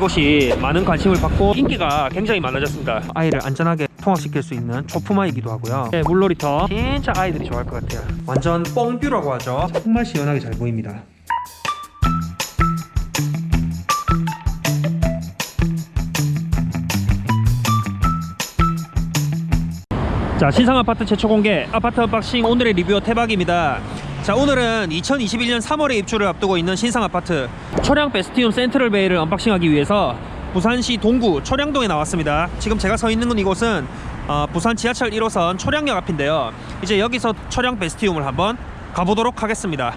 이곳이 많은 관심을 받고 인기가 굉장히 많아졌습니다. 아이를 안전하게 통학시킬 수 있는 초품화이기도 하고요. 네, 물놀이터 진짜 아이들이 좋아할 것 같아요. 완전 뻥뷰라고 하죠. 정말 시원하게 잘 보입니다. 자 신상 아파트 최초 공개 아파트 언박싱 오늘의 리뷰 태박입니다 자 오늘은 2021년 3월에 입주를 앞두고 있는 신상 아파트 초량 베스티움 센트럴베이를 언박싱하기 위해서 부산시 동구 초량동에 나왔습니다 지금 제가 서 있는 이곳은 어, 부산 지하철 1호선 초량역 앞인데요 이제 여기서 초량 베스티움을 한번 가보도록 하겠습니다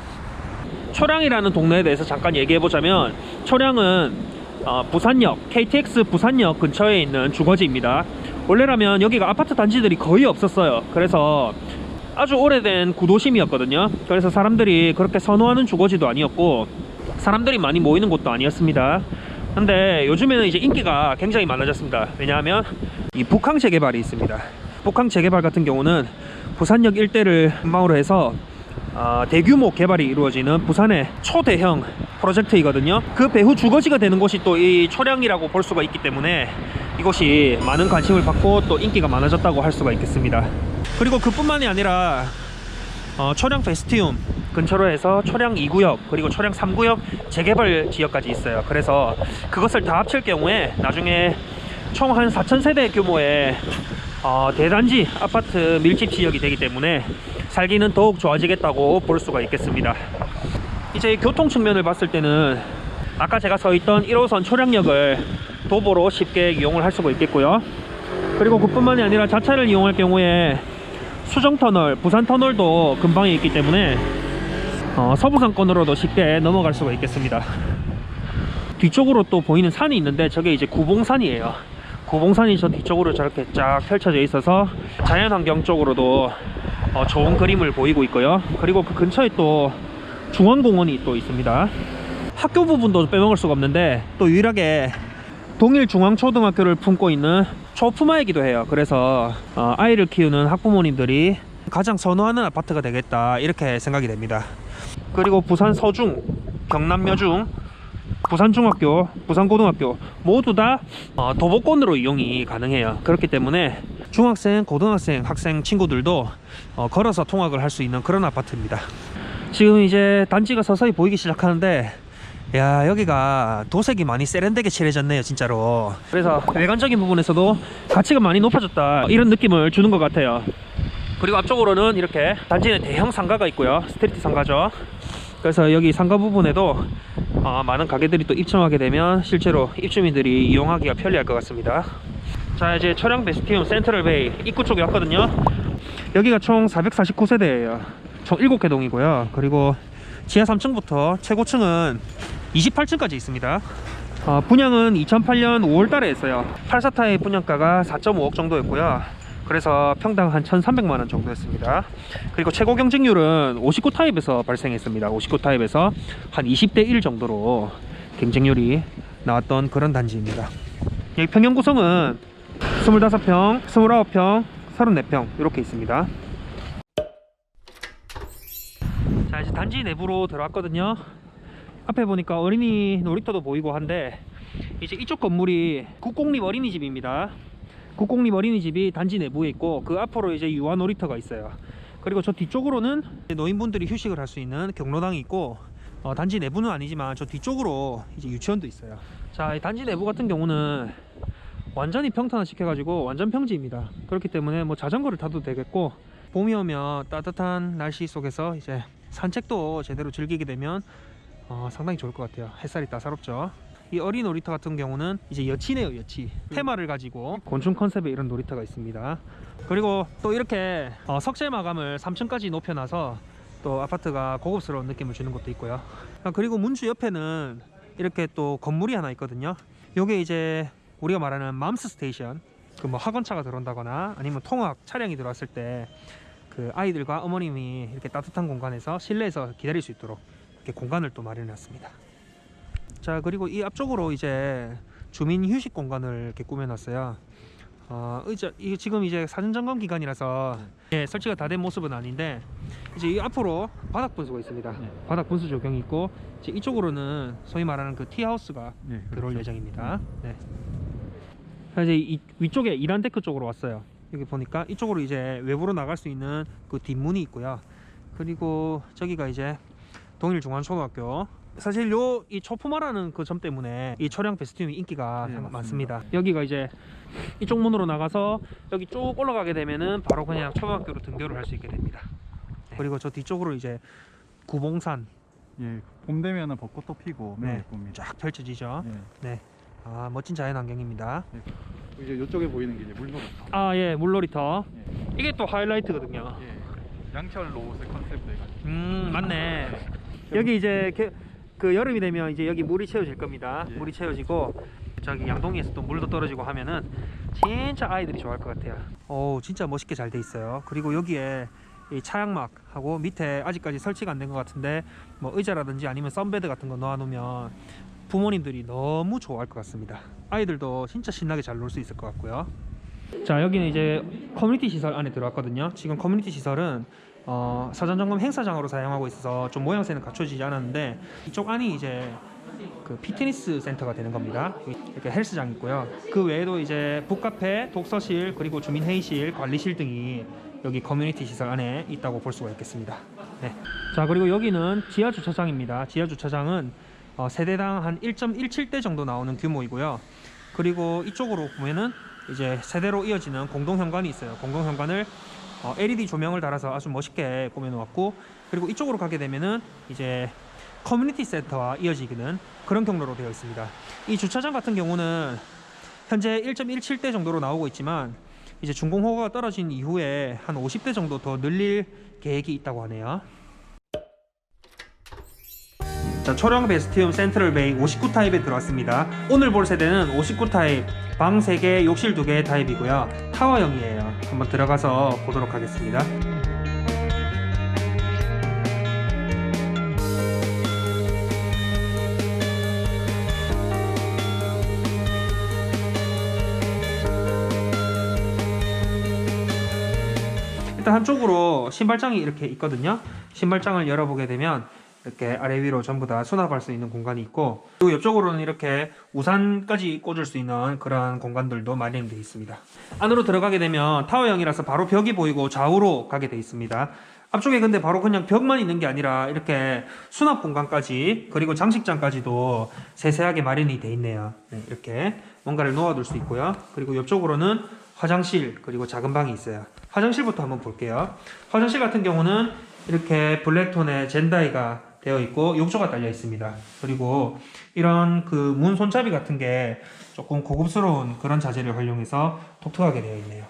초량이라는 동네에 대해서 잠깐 얘기해 보자면 초량은 어, 부산역 KTX 부산역 근처에 있는 주거지입니다. 원래라면 여기가 아파트 단지들이 거의 없었어요. 그래서 아주 오래된 구도심이었거든요. 그래서 사람들이 그렇게 선호하는 주거지도 아니었고 사람들이 많이 모이는 곳도 아니었습니다. 근데 요즘에는 이제 인기가 굉장히 많아졌습니다. 왜냐하면 이 북항 재개발이 있습니다. 북항 재개발 같은 경우는 부산역 일대를 한방으로 해서 어, 대규모 개발이 이루어지는 부산의 초대형 프로젝트이거든요. 그 배후 주거지가 되는 곳이 또 이 초량이라고 볼 수가 있기 때문에 이곳이 많은 관심을 받고 또 인기가 많아졌다고 할 수가 있겠습니다. 그리고 그뿐만이 아니라 어, 초량 페스티움 근처로 해서 초량 2구역 그리고 초량 3구역 재개발 지역까지 있어요. 그래서 그것을 다 합칠 경우에 나중에 총 한 4,000세대 규모의 어, 대단지 아파트 밀집 지역이 되기 때문에 살기는 더욱 좋아지겠다고 볼 수가 있겠습니다. 이제 교통 측면을 봤을 때는 아까 제가 서 있던 1호선 초량역을 도보로 쉽게 이용을 할 수가 있겠고요. 그리고 그뿐만이 아니라 자차를 이용할 경우에 수정터널, 부산터널도 근방에 있기 때문에 어, 서부상권으로도 쉽게 넘어갈 수가 있겠습니다. 뒤쪽으로 또 보이는 산이 있는데 저게 이제 구봉산이에요. 구봉산이 저 뒤쪽으로 저렇게 쫙 펼쳐져 있어서 자연환경 쪽으로도 어, 좋은 그림을 보이고 있고요. 그리고 그 근처에 또 중앙공원이 또 있습니다. 학교 부분도 빼먹을 수가 없는데 또 유일하게 동일 중앙초등학교를 품고 있는 초품화이기도 해요. 그래서 어, 아이를 키우는 학부모님들이 가장 선호하는 아파트가 되겠다 이렇게 생각이 됩니다. 그리고 부산 서중, 경남 여중, 부산중학교, 부산고등학교 모두 다 어, 도보권으로 이용이 가능해요. 그렇기 때문에 중학생, 고등학생, 학생 친구들도 어, 걸어서 통학을 할 수 있는 그런 아파트입니다. 지금 이제 단지가 서서히 보이기 시작하는데 야 여기가 도색이 많이 세련되게 칠해졌네요 진짜로. 그래서 외관적인 부분에서도 가치가 많이 높아졌다 이런 느낌을 주는 것 같아요. 그리고 앞쪽으로는 이렇게 단지 내 대형 상가가 있고요. 스트리트 상가죠. 그래서 여기 상가 부분에도 어, 많은 가게들이 또 입점하게 되면 실제로 입주민들이 이용하기가 편리할 것 같습니다. 자 이제 초량 베스티움 센트럴베이 입구 쪽에 왔거든요. 여기가 총 449세대예요. 총 7개 동이고요. 그리고 지하 3층부터 최고층은 28층까지 있습니다. 어, 분양은 2008년 5월 달에 했어요. 84타입 분양가가 4.5억 정도였고요. 그래서 평당 한 1,300만원 정도였습니다. 그리고 최고 경쟁률은 59타입에서 발생했습니다. 59타입에서 한 20대 1 정도로 경쟁률이 나왔던 그런 단지입니다. 여기 평형 구성은 25평, 29평, 34평 이렇게 있습니다. 자 이제 단지 내부로 들어왔거든요 앞에 보니까 어린이 놀이터도 보이고 한데 이제 이쪽 건물이 국공립 어린이집입니다. 국공립 어린이집이 단지 내부에 있고 그 앞으로 이제 유아 놀이터가 있어요. 그리고 저 뒤쪽으로는 노인분들이 휴식을 할 수 있는 경로당이 있고 어, 단지 내부는 아니지만 저 뒤쪽으로 이제 유치원도 있어요. 자이 단지 내부 같은 경우는 완전히 평탄화 시켜가지고 완전 평지입니다. 그렇기 때문에 뭐 자전거를 타도 되겠고 봄이 오면 따뜻한 날씨 속에서 이제 산책도 제대로 즐기게 되면 어, 상당히 좋을 것 같아요. 햇살이 따사롭죠. 이 어린 놀이터 같은 경우는 이제 여치네요, 여치. 테마를 가지고 곤충 컨셉의 이런 놀이터가 있습니다. 그리고 또 이렇게 어, 석재 마감을 3층까지 높여놔서 또 아파트가 고급스러운 느낌을 주는 것도 있고요. 아, 그리고 문주 옆에는 이렇게 또 건물이 하나 있거든요. 요게 이제 우리가 말하는 맘스 스테이션. 그 뭐 학원차가 들어온다거나 아니면 통학 차량이 들어왔을 때 그 아이들과 어머님이 이렇게 따뜻한 공간에서 실내에서 기다릴 수 있도록 공간을 또 마련해 놨습니다. 자 그리고 이 앞쪽으로 이제 주민 휴식 공간을 이렇게 꾸며놨어요. 어, 의자 이게 지금 이제 사전 점검 기간이라서 예, 설치가 다 된 모습은 아닌데 이제 이 앞으로 바닥 분수가 있습니다. 네. 바닥 분수 조경이 있고 이제 이쪽으로는 소위 말하는 그 티하우스가 네, 들어올 그렇죠. 예정입니다. 네. 자, 이제 이 위쪽에 이란 데크 쪽으로 왔어요. 여기 보니까 이쪽으로 이제 외부로 나갈 수 있는 그 뒷문이 있고요. 그리고 저기가 이제 동일 중앙초등학교. 사실 요 이 초품화라는 그 점 때문에 이 초량 베스티움이 인기가 네, 상- 맞습니다. 많습니다. 여기가 이제 이쪽 문으로 나가서 여기 쭉 올라가게 되면은 바로 그냥 초등학교로 등교를 할 수 있게 됩니다. 네. 그리고 저 뒤쪽으로 이제 구봉산 예, 봄 되면은 벚꽃도 피고 매우 네. 예쁩니다. 쫙 펼쳐지죠. 예. 아 멋진 자연 환경입니다. 이제 이쪽에 보이는 게 이제 물놀이터. 아 예 물놀이터 예. 이게 또 하이라이트거든요. 예. 양철 로봇을 컨셉으로 해가지고. 음 맞네. 여기 이제 게- 그 여름이 되면 이제 여기 물이 채워질 겁니다. 예. 물이 채워지고 저기 양동이에서 또 물도 떨어지고 하면은 진짜 아이들이 좋아할 것 같아요. 오 진짜 멋있게 잘 돼 있어요. 그리고 여기에 이 차양막하고 밑에 아직까지 설치가 안 된 것 같은데 뭐 의자라든지 아니면 썬베드 같은 거 놓아놓으면 부모님들이 너무 좋아할 것 같습니다. 아이들도 진짜 신나게 잘 놀 수 있을 것 같고요. 자 여기는 이제 커뮤니티 시설 안에 들어왔거든요. 지금 커뮤니티 시설은 어, 사전 점검 행사장으로 사용하고 있어서 좀 모양새는 갖춰지지 않았는데 이쪽 안이 이제 그 피트니스 센터가 되는 겁니다. 이렇게 헬스장 있고요. 그 외에도 이제 북카페, 독서실, 그리고 주민 회의실, 관리실 등이 여기 커뮤니티 시설 안에 있다고 볼 수가 있겠습니다. 네. 자 그리고 여기는 지하 주차장입니다. 지하 주차장은 어, 세대당 한 1.17대 정도 나오는 규모이고요. 그리고 이쪽으로 보면은 이제 세대로 이어지는 공동 현관이 있어요. 공동 현관을 어, LED 조명을 달아서 아주 멋있게 꾸며놓았고 그리고 이쪽으로 가게 되면은 이제 커뮤니티 센터와 이어지기는 그런 경로로 되어 있습니다. 이 주차장 같은 경우는 현재 1.17대 정도로 나오고 있지만 이제 중공호가 떨어진 이후에 한 50대 정도 더 늘릴 계획이 있다고 하네요. 자, 초령 베스티움 센트럴 베이 59 타입에 들어왔습니다. 오늘 볼 세대는 59 타입, 방 3개, 욕실 2개 타입이고요. 타워형이에요. 한번 들어가서 보도록 하겠습니다. 일단 한쪽으로 신발장이 이렇게 있거든요. 신발장을 열어보게 되면 이렇게 아래 위로 전부 다 수납할 수 있는 공간이 있고 그리고 옆쪽으로는 이렇게 우산까지 꽂을 수 있는 그런 공간들도 마련되어 있습니다. 안으로 들어가게 되면 타워형이라서 바로 벽이 보이고 좌우로 가게 되어 있습니다. 앞쪽에 근데 바로 그냥 벽만 있는 게 아니라 이렇게 수납 공간까지 그리고 장식장까지도 세세하게 마련이 되어 있네요. 네, 이렇게 뭔가를 놓아둘 수 있고요. 그리고 옆쪽으로는 화장실 그리고 작은 방이 있어요. 화장실부터 한번 볼게요. 화장실 같은 경우는 이렇게 블랙톤의 젠다이가 되어 있고 욕조가 달려 있습니다. 그리고 이런 그 문 손잡이 같은 게 조금 고급스러운 그런 자재를 활용해서 독특하게 되어 있네요.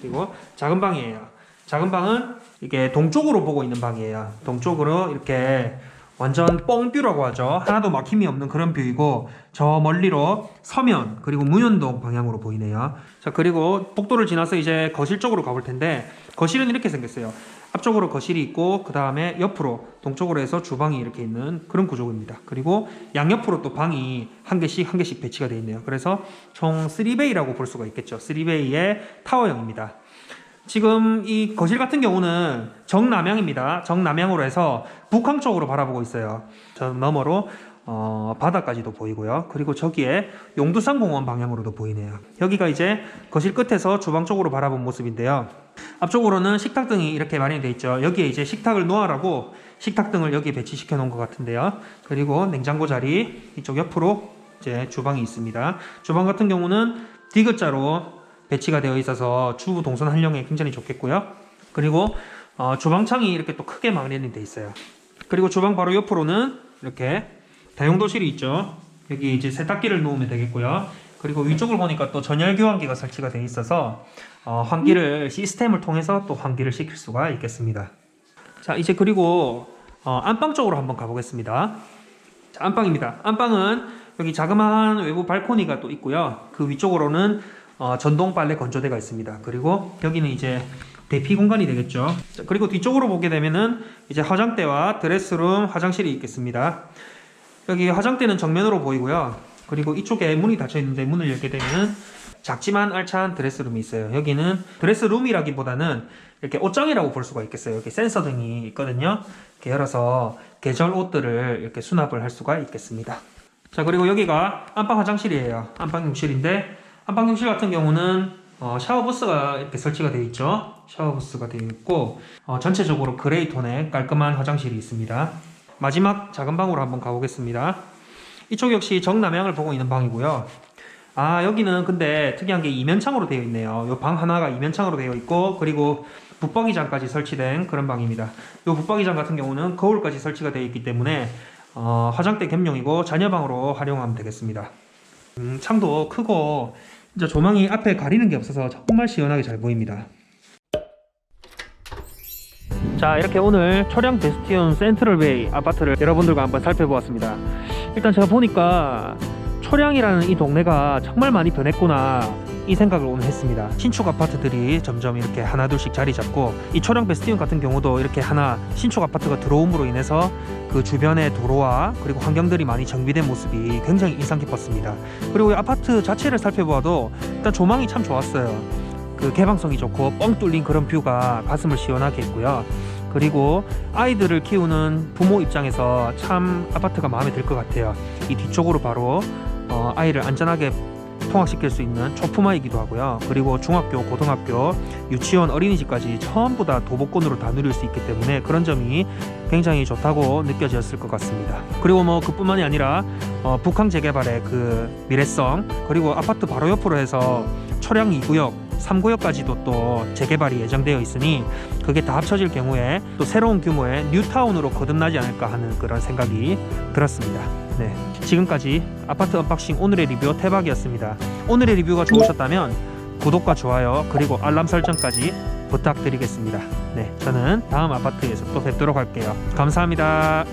그리고 작은 방이에요. 작은 방은 이게 동쪽으로 보고 있는 방이에요. 동쪽으로 이렇게 완전 뻥뷰라고 하죠. 하나도 막힘이 없는 그런 뷰이고 저 멀리로 서면 그리고 무연동 방향으로 보이네요. 자 그리고 복도를 지나서 이제 거실 쪽으로 가볼 텐데 거실은 이렇게 생겼어요. 앞쪽으로 거실이 있고 그 다음에 옆으로 동쪽으로 해서 주방이 이렇게 있는 그런 구조입니다. 그리고 양옆으로 또 방이 한 개씩 한 개씩 배치가 되어 있네요. 그래서 총 3베이라고 볼 수가 있겠죠. 3베이의 타워형입니다. 지금 이 거실 같은 경우는 정남향입니다. 정남향으로 해서 북항 쪽으로 바라보고 있어요. 저 너머로 어, 바다까지도 보이고요. 그리고 저기에 용두산 공원 방향으로도 보이네요. 여기가 이제 거실 끝에서 주방 쪽으로 바라본 모습인데요. 앞쪽으로는 식탁 등이 이렇게 마련이 되어 있죠. 여기에 이제 식탁을 놓아라고 식탁 등을 여기 배치시켜 놓은 것 같은데요. 그리고 냉장고 자리 이쪽 옆으로 이제 주방이 있습니다. 주방 같은 경우는 디귿자로 배치가 되어 있어서 주부 동선 활용에 굉장히 좋겠고요. 그리고 어, 주방창이 이렇게 또 크게 마련이 되어 있어요. 그리고 주방 바로 옆으로는 이렇게 다용도실이 있죠. 여기 이제 세탁기를 놓으면 되겠고요. 그리고 위쪽을 보니까 또 전열 교환기가 설치가 되어 있어서 어, 환기를 시스템을 통해서 또 환기를 시킬 수가 있겠습니다. 자 이제 그리고 어, 안방 쪽으로 한번 가보겠습니다. 자, 안방입니다. 안방은 여기 자그마한 외부 발코니가 또 있고요. 그 위쪽으로는 어, 전동 빨래 건조대가 있습니다. 그리고 여기는 이제 대피 공간이 되겠죠. 자, 그리고 뒤쪽으로 보게 되면은 이제 화장대와 드레스룸, 화장실이 있겠습니다. 여기 화장대는 정면으로 보이고요. 그리고 이쪽에 문이 닫혀 있는데 문을 열게 되면 작지만 알찬 드레스룸이 있어요. 여기는 드레스룸이라기보다는 이렇게 옷장이라고 볼 수가 있겠어요. 여기 센서 등이 있거든요. 이렇게 열어서 계절 옷들을 이렇게 수납을 할 수가 있겠습니다. 자 그리고 여기가 안방 화장실이에요. 안방 욕실인데 안방 욕실 같은 경우는 어, 샤워 부스가 이렇게 설치가 되어 있죠. 샤워 부스가 되어 있고 어, 전체적으로 그레이 톤의 깔끔한 화장실이 있습니다. 마지막 작은 방으로 한번 가보겠습니다. 이쪽 역시 정남향을 보고 있는 방이고요. 아 여기는 근데 특이한 게 이면창으로 되어 있네요. 요방 하나가 이면창으로 되어 있고 그리고 붙박이장까지 설치된 그런 방입니다. 요 붙박이장 같은 경우는 거울까지 설치가 되어 있기 때문에 어, 화장대 겸용이고 자녀방으로 활용하면 되겠습니다. 음, 창도 크고 진짜 조망이 앞에 가리는 게 없어서 정말 시원하게 잘 보입니다. 자 이렇게 오늘 초량 베스티온 센트럴베이 아파트를 여러분들과 한번 살펴보았습니다. 일단 제가 보니까 초량이라는 이 동네가 정말 많이 변했구나 이 생각을 오늘 했습니다. 신축 아파트들이 점점 이렇게 하나 둘씩 자리 잡고 이 초량 베스티온 같은 경우도 이렇게 하나 신축 아파트가 들어옴으로 인해서 그 주변의 도로와 그리고 환경들이 많이 정비된 모습이 굉장히 인상 깊었습니다. 그리고 이 아파트 자체를 살펴봐도 일단 조망이 참 좋았어요. 그 개방성이 좋고 뻥 뚫린 그런 뷰가 가슴을 시원하게 했고요. 그리고 아이들을 키우는 부모 입장에서 참 아파트가 마음에 들 것 같아요. 이 뒤쪽으로 바로 어, 아이를 안전하게 통학시킬 수 있는 초품화이기도 하고요. 그리고 중학교, 고등학교, 유치원, 어린이집까지 전부 다 도보권으로 다 누릴 수 있기 때문에 그런 점이 굉장히 좋다고 느껴졌을 것 같습니다. 그리고 뭐 그뿐만이 아니라 어, 북항 재개발의 그 미래성 그리고 아파트 바로 옆으로 해서 초량 2구역 3구역까지도 또 재개발이 예정되어 있으니 그게 다 합쳐질 경우에 또 새로운 규모의 뉴타운으로 거듭나지 않을까 하는 그런 생각이 들었습니다. 네. 지금까지 아파트 언박싱 오늘의 리뷰 태박이었습니다. 오늘의 리뷰가 좋으셨다면 구독과 좋아요 그리고 알람 설정까지 부탁드리겠습니다. 네. 저는 다음 아파트에서 또 뵙도록 할게요. 감사합니다.